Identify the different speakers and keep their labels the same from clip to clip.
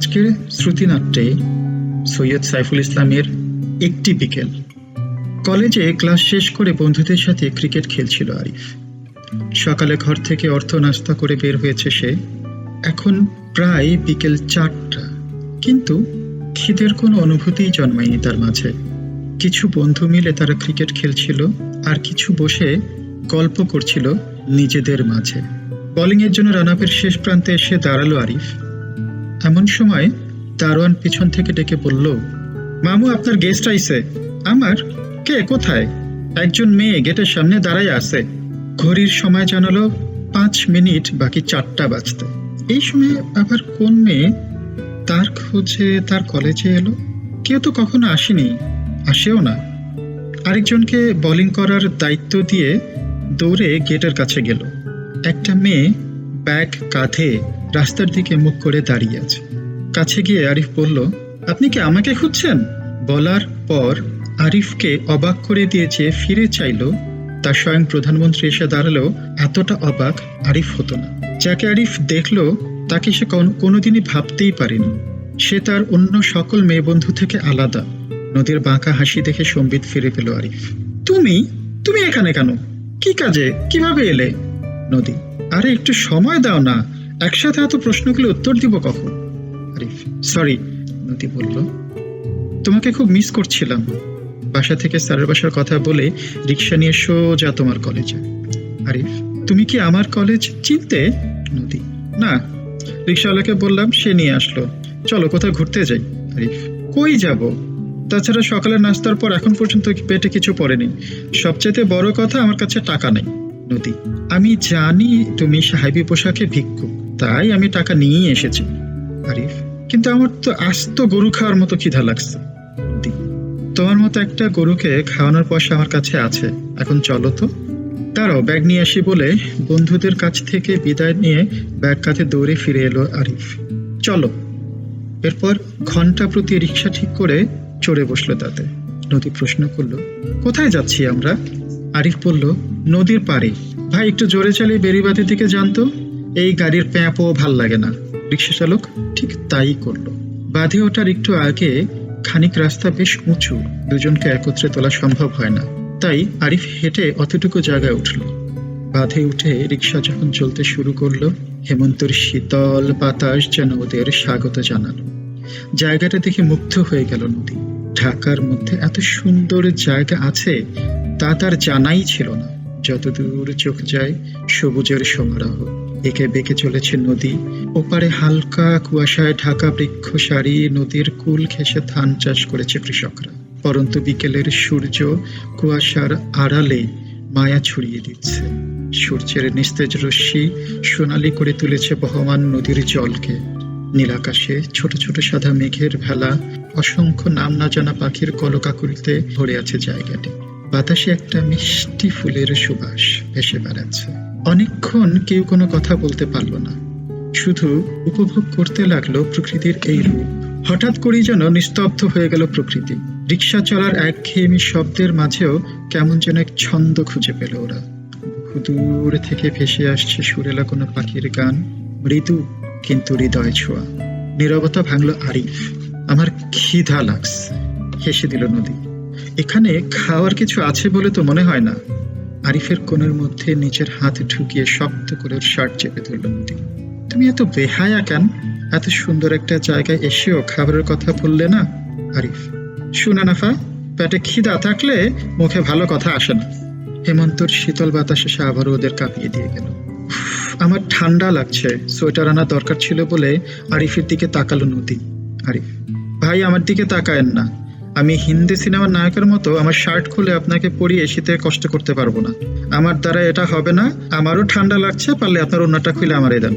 Speaker 1: আজকের শ্রুতিনাট্যে সৈয়দ সাইফুল ইসলামের একটি বিকেল। কলেজে ক্লাস শেষ করে বন্ধুদের সাথে ক্রিকেট খেলছিল আরিফ। সকালে ঘর থেকে অর্থ নাস্তা করে বের হয়েছে সে। এখন প্রায় বিকেল চারটা। কিন্তু খিদের কোনো অনুভূতিই জন্মায়নি তার মাঝে। কিছু বন্ধু মিলে তারা ক্রিকেট খেলছিল আর কিছু বসে গল্প করছিল নিজেদের মাঝে। বোলিংয়ের জন্য রানাপের শেষ প্রান্তে এসে দাঁড়াল আরিফ। এমন সময় দারোয়ান পিছন থেকে ডেকে বলল, মামু, আপনার গেস্ট আইছে। আমার? কে? কোথায়? একজন মেয়ে গেটের সামনে দাঁড়ায় আছে। ঘড়ির সময় জানালো পাঁচ মিনিট বাকি চারটা বাজতে। এই সময় আবার কোন মেয়ে? তার খোঁজে তার কলেজে এলো। কেউ তো কখনো আসেনি, আসেও না। আরেকজনকে বোলিং করার দায়িত্ব দিয়ে দৌড়ে গেটের কাছে গেল। একটা মেয়ে ব্যাগ কাঁধে রাস্তার দিকে মুখ করে দাঁড়িয়ে আছে। কাছে গিয়ে আরিফ বলল, আপনি কি আমাকে খুঁজছেন? বলার পর আরিফকে অবাক করে দিয়েছে ফিরে চাইলো তার স্বয়ং প্রধানমন্ত্রী এসে দাঁড়ালেও এতটা অবাক আরিফ হতো না। যাকে আরিফ দেখল, তাকে সে কোনোদিনই ভাবতেই পারেনি। সে তার অন্য সকল মেয়ে বন্ধু থেকে আলাদা। নদীর বাঁকা হাসি দেখে সম্বিত ফিরে পেল আরিফ। তুমি? তুমি এখানে কেন? কি কাজে? কীভাবে এলে? নদী, আরে একটু সময় দাও না। একসাথে এত প্রশ্নগুলো উত্তর দিব কখন? আরিফ সরি নদী বলল, তোমাকে খুব মিস করছিলাম। বাসা থেকে স্যারের বাসার কথা বলে রিক্সা নিয়ে সোজা তোমার কলেজে আরিফ, তুমি কি আমার কলেজ চিনতে? নদী, না। রিক্সাওয়ালাকে বললাম, সে নিয়ে আসলো। চলো, কোথাও ঘুরতে যাই। আরিফ, কই যাব? তাছাড়া সকালের নাস্তার পর এখন পর্যন্ত পেটে কিছু পড়েনি। সবচেয়ে বড় কথা আমার কাছে টাকা নেই। নদী, আমি জানি তুমি সাহেবী পোশাকে ভিক্ষুক। তাই আমি টাকা নিয়েই এসেছি, আরিফ। কিন্তু আমার তো আস্ত গরু খাওয়ার মতো খিদা লাগছে। তোমার মতো একটা গরুকে খাওয়ানোর পয়সা আমার কাছে আছে। এখন চলো তো। তারাও ব্যাগ নিয়ে আসি বলে বন্ধুদের কাছ থেকে বিদায় নিয়ে ব্যাগ কাঁধে দৌড়ে ফিরে এলো আরিফ। চলো। এরপর ঘণ্টা প্রতি রিক্সা ঠিক করে চড়ে বসল তাতে। নদী প্রশ্ন করল, কোথায় যাচ্ছি আমরা? আরিফ বলল, নদীর পাড়ে। ভাই, একটু জোরে চালিয়ে বেরিবাদের দিকে জানতো এই গাড়ির প্যাঁপও ভালো লাগে না। রিক্সা চালক ঠিক তাই করল। বাঁধে ওঠার একটু আগে খানিক রাস্তা বেশ উঁচু। দুজনকে একত্রে তোলা সম্ভব হয় না। তাই আরিফ হেঁটে অতটুকু জায়গায় উঠল। বাঁধে উঠে রিক্সা যখন চলতে শুরু করল, হেমন্তর শীতল বাতাস যেন ওদের স্বাগত জানালো। জায়গাটা দেখে মুগ্ধ হয়ে গেল নদী। ঢাকার মধ্যে এত সুন্দর জায়গা আছে, তা তার জানাই ছিল না। যতদূর চোখ যায়, সবুজের সমারোহ। একে বেঁকে চলেছে নদী। ওপারে হালকা কুয়াশায় ঢাকা বৃক্ষ সারি নদীর কুল ঘেঁষে ধান চাষ করেছে কৃষকরা। পরন্তু বিকেলের সূর্য কুয়াশার আড়ালে মায়া ছড়িয়ে দিচ্ছে। সূর্যের নিস্তেজ রশ্মি সোনালি করে তুলেছে বহমান নদীর জলকে। নীলাকাশে ছোট ছোট সাদা মেঘের ভেলা, অসংখ্য নাম না জানা পাখির কলকাকুলিতে ভরে আছে জায়গাটি। বাতাসে একটা মিষ্টি ফুলের সুবাস ভেসে বেড়াচ্ছে। অনেকক্ষণ কেউ কোনো কথা বলতে পারল না। শুধু উপভোগ করতে লাগল প্রকৃতির এই রূপ। হঠাৎ করেই যেন নিস্তব্ধ হয়ে গেল প্রকৃতি। রিক্সা চলার একঘেয়েমি শব্দের মাঝেও কেমন যেন এক ছন্দ খুঁজে পেল ওরা। দূর থেকে ভেসে আসছে সুরেলা কোনো পাখির গান। মৃদু, কিন্তু হৃদয় ছোঁয়া। নীরবতা ভাঙলো আরিফ। আমার খিদা লাগছে। হেসে দিল নদী। এখানে খাওয়ার কিছু আছে বলে তো মনে হয় না। আরিফের কোণের মধ্যে নিজের হাত ঢুকিয়ে শক্ত করে ওর শার্ট চেপে ধরল তুমি এত বেহায়া কেন? এত সুন্দর একটা জায়গায় এসেও খাবারের কথা বললে না? আরিফ, শুনে নাফা, পেটে খিদা থাকলে মুখে ভালো কথা আসে না। হেমন্তর শীতল বাতাসে সে আবারও ওদের কাঁপিয়ে দিয়ে গেল। আমার ঠান্ডা লাগছে। সোয়েটার আনা দরকার ছিল বলে আরিফের দিকে তাকালো নদী। আরিফ, ভাই আমার দিকে তাকায়েন না। আমি হিন্দি সিনেমার নায়কের মতো আমার শার্ট খুলে আপনাকে পরিয়ে শীতে কষ্ট করতে পারব না। আমার দ্বারা এটা হবে না। আমারও ঠান্ডা লাগছে, পারলে আপনার অন্যটা খুলে আমারে দেন।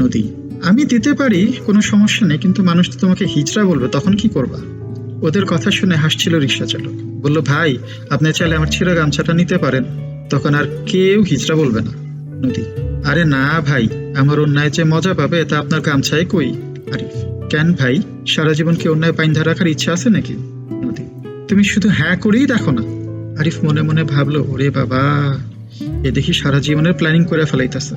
Speaker 1: নদী, আমি দিতে পারি, কোনো সমস্যা নেই, কিন্তু মানুষ তো তোমাকে হিজড়া বলবে, তখন কি করবা? ওদের কথা শুনে হাসছিল রিক্সা চালক। বলল, ভাই, আপনি চাইলে আমার ছিঁড়া গামছাটা নিতে পারেন। তখন আর কেউ হিজড়া বলবে না। নদী, আরে না ভাই, আমার অন্যায় যে মজা পাবে, তা আপনার গামছায় কই? আরিফ, কেন ভাই, সারা জীবন কি অন্যায় পাইন্ধা রাখার ইচ্ছা আছে নাকি? তুমি শুধু হ্যাঁ করেই দেখো না। আরিফ মনে মনে ভাবলো, ওরে বাবা, এ দেখি সারা জীবনের প্ল্যানিং করে ফেলাইতেছে।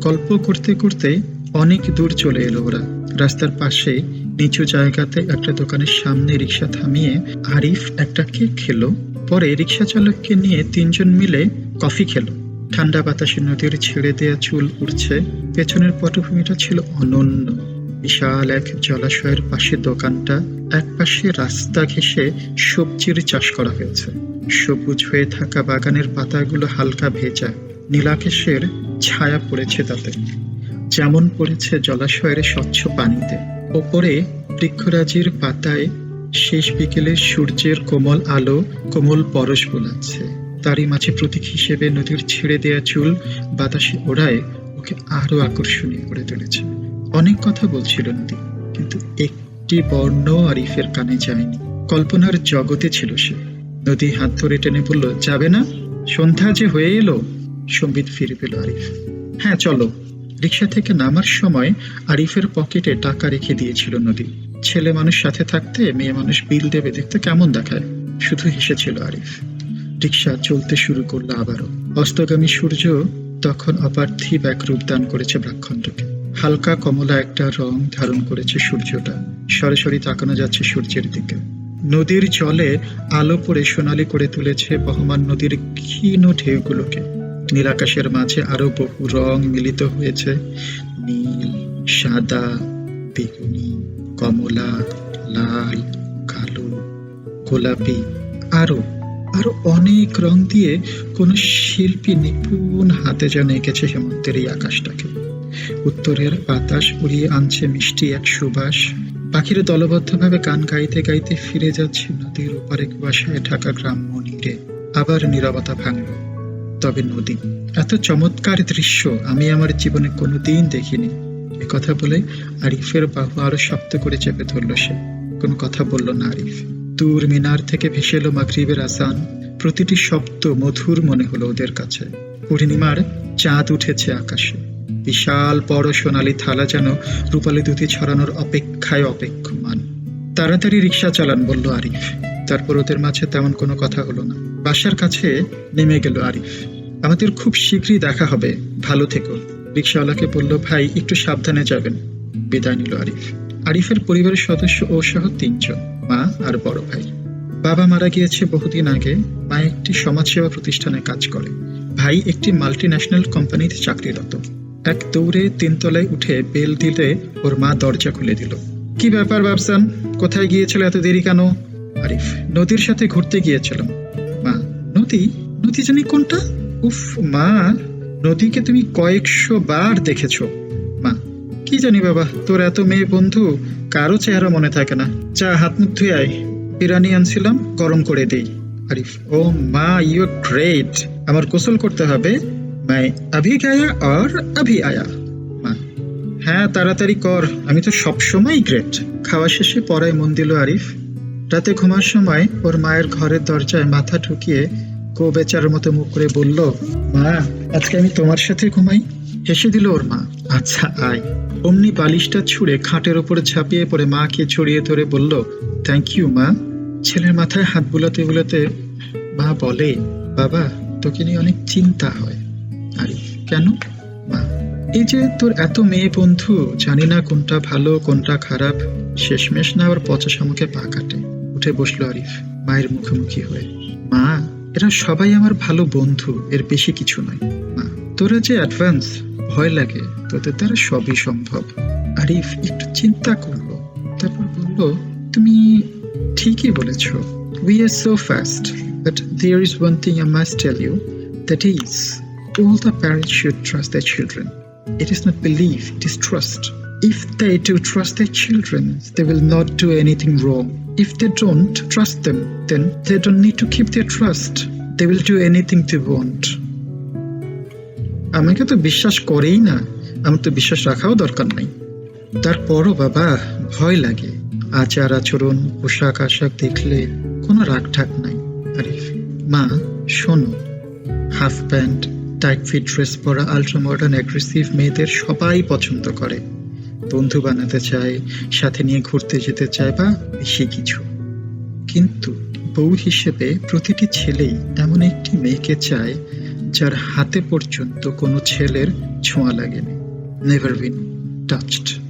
Speaker 1: গল্প করতে করতে অনেক দূর চলে এলো ওরা। রাস্তার পাশে নিচু জায়গাতে একটা দোকানের সামনে রিক্সা থামিয়ে আরিফ একটা কেক খেলো। পরে রিক্সা চালককে নিয়ে তিনজন মিলে কফি খেলো। ঠান্ডা বাতাসে নদীর ছেড়ে দেয়া চুল উঠছে পেছনের পটভূমিটা ছিল অনন্য। বিশাল এক জলাশয়ের পাশে দোকানটা, এক পাশে রাস্তা ঘেঁষে সবজির চাষ করা হয়েছে। সবুজ হয়ে থাকা বাগানের পাতাগুলো হালকা ভেজা, নীলাকেশের ছায়া পড়েছে তাতে। যেমন পড়েছে জলাশয়ের স্বচ্ছ পানিতে। ওপরে বৃক্ষরাজির পাতায় শেষ বিকেলে সূর্যের কোমল আলো, কোমল পরশ বোলাচ্ছে। তারই মাঝে প্রতীক হিসেবে নদীর ছেড়ে দেয়া চুল বাতাসে ওড়ায়, ওকে আরও আকর্ষণীয় করে তুলেছে। অনেক কথা বলছিল নদী, কিন্তু একটি বর্ণ আরিফের কানে যায়নি। কল্পনার জগতে ছিল সে। নদী হাত ধরে টেনে বলল, যাবে না? সন্ধ্যা যে হয়ে এলো। সম্বিত ফিরে পেল আরিফ। হ্যাঁ চলো। রিক্সা থেকে নামার সময় আরিফের পকেটে টাকা রেখে দিয়েছিল নদী। ছেলে মানুষ সাথে থাকতে, মেয়ে মানুষ বিল দেবে দেখতে কেমন দেখায়। শুধু হেসেছিল আরিফ। রিক্সা চলতে শুরু করল আবারও। অস্তগামী সূর্য তখন অপার্থিব এক রূপ দান করেছে ব্রাক্ষণ্ডকে হালকা কমলা একটা রং ধারণ করেছে সূর্যটা। সরাসরি তাকানো যাচ্ছে সূর্যের দিকে। নদীর জলে আলো পড়ে সোনালি করে তুলেছে বহমান নদীর ক্ষীণ ঢেউগুলোকে। নীলাকাশের মাঝে আরও বহু রং মিলিত হয়েছে। নীল, সাদা, বেগুনি, কমলা, লাল, কালো, গোলাপি, আরও আরও অনেক রং দিয়ে কোন শিল্পী নিপুণ হাতে যেন এঁকেছে হেমন্তের এই আকাশটাকে। উত্তরের বাতাস উড়িয়ে আনছে মিষ্টি এক সুবাস। পাখিরা দলবদ্ধভাবে গান গাইতে গাইতে ফিরে যাচ্ছে নদীর ওপারে কুয়াশায় ঢাকা গ্রাম্য নীরে আবার নীরবতা ভাঙল। তবে নদী, এত চমৎকার দৃশ্য আমি আমার জীবনে কোনোদিন দেখিনি। কথা বলে আরিফের বাহু আরও শক্ত করে চেপে ধরল সে। কোনো কথা বলল না আরিফ। দূর মিনার থেকে ভেসে এলো মাগরিবের আসান প্রতিটি শব্দ মধুর মনে হলো ওদের কাছে। পূর্ণিমার চাঁদ উঠেছে আকাশে। বিশাল বড় সোনালি থালা যেন রূপালি দুধি ছড়ানোর অপেক্ষায় অপেক্ষমান। তাড়াতাড়ি রিক্সা চালান, বলল আরিফ। তারপর ওদের মাঝে তেমন কোনো কথা হলো না। বাসার কাছে নেমে গেল আরিফ। আমাদের খুব শীঘ্রই দেখা হবে। ভালো থেকো। রিক্সাওয়ালাকে বলল, ভাই, একটু সাবধানে যাবেন। বিদায় নিল আরিফ। আরিফের পরিবারের সদস্য ও সহ তিনজন, মা আর বড় ভাই। বাবা মারা গিয়েছে বহুদিন আগে। মা একটি সমাজসেবা প্রতিষ্ঠানে কাজ করে। ভাই একটি মাল্টি ন্যাশনাল কোম্পানিতে চাকরিরত। এক দৌড়ে তিনতলায় উঠে বেল দিলে ওর মা দরজা খুলে দিল। কি ব্যাপার বাবসান কোথায় গিয়েছিল এত দেরি কেন? আরিফ নদীর সাথে ঘুরতে গিয়েছিলাম। মা, নদী? নদী জানি কোনটা? উফ, মা, নদীকে তুমি কয়েকশো বার দেখেছ। মা, কি জানি বাবা, তোর এত মেয়ে বন্ধু, কারও চেহারা মনে থাকে না। চা হাত মুখ ধুয়ে আয়। বিরিয়ানি আনছিলাম, গরম করে দেই। আরিফ, ও মা, ইউ গ্রেট। আমার গোসল করতে হবে। মাই আভি গায়া আর আভি আয়া মা হ্যাঁ তাড়াতাড়ি কর আমি তো সবসময় গ্রেট খাওয়া শেষে পড়ায় মন দিল আরিফ রাতে ঘুমার সময় ওর মায়ের ঘরের দরজায় মাথা ঠুকিয়ে কো বেচার মতো মুখ করে বলল মা আজকে আমি তোমার সাথে ঘুমাই হেসে দিল ওর মা আচ্ছা আয় অমনি বালিশটা ছুঁড়ে খাটের ওপরে ঝাঁপিয়ে পড়ে মাকে ছড়িয়ে ধরে বলল থ্যাংক ইউ মা। ছেলের মাথায় হাত বুলাতে বুলাতে মা বলে, বাবা, তোকে নিয়ে অনেক চিন্তা হয়। আরে, কেন? মা, এই যে তোর এত মেয়ে বন্ধু, জানি না কোনটা ভালো, কোনটা খারাপ, শেষমেশ না আবার পচা শামুকে পা কাটে, উঠে বসল আরিফ, মায়ের মুখোমুখি হয়ে। মা, এরা সবাই আমার ভালো বন্ধু, এর বেশি কিছু নয়। মা, তোরা যে অ্যাডভান্স ভয় লাগে, তোদের দ্বারা সবই সম্ভব। আরিফ একটু চিন্তা করল, তারপর বলল, তুমি ঠিকই বলেছ we are so fast but there is one thing I must tell you that is the parents should trust their children. It is not belief, it is trust. If they do trust their children, they will not do anything wrong. If they don't trust them, then they don't need to keep their trust. They will do anything they want. আমাকে তো বিশ্বাস করেই না আমার তো বিশ্বাস রাখাও দরকার নাই তারপরও বাবা ভয় লাগে আচার আচরণ পোশাক আশাক দেখলে কোনো রাগ ঠাক নাই আরিফ মা শোনো half pant tight fit dress পরা আলট্রা মডার্ন অ্যাগ্রেসিভ মেয়েদের সবাই পছন্দ করে। বন্ধু বানাতে চায়, সাথে নিয়ে ঘুরতে যেতে চায় বা বেশি কিছু। কিন্তু বউ হিসেবে প্রতিটি ছেলেই এমন একটি মেয়েকে চায়, যার হাতে পর্যন্ত কোনো ছেলের ছোঁয়া লাগেনি। Never been touched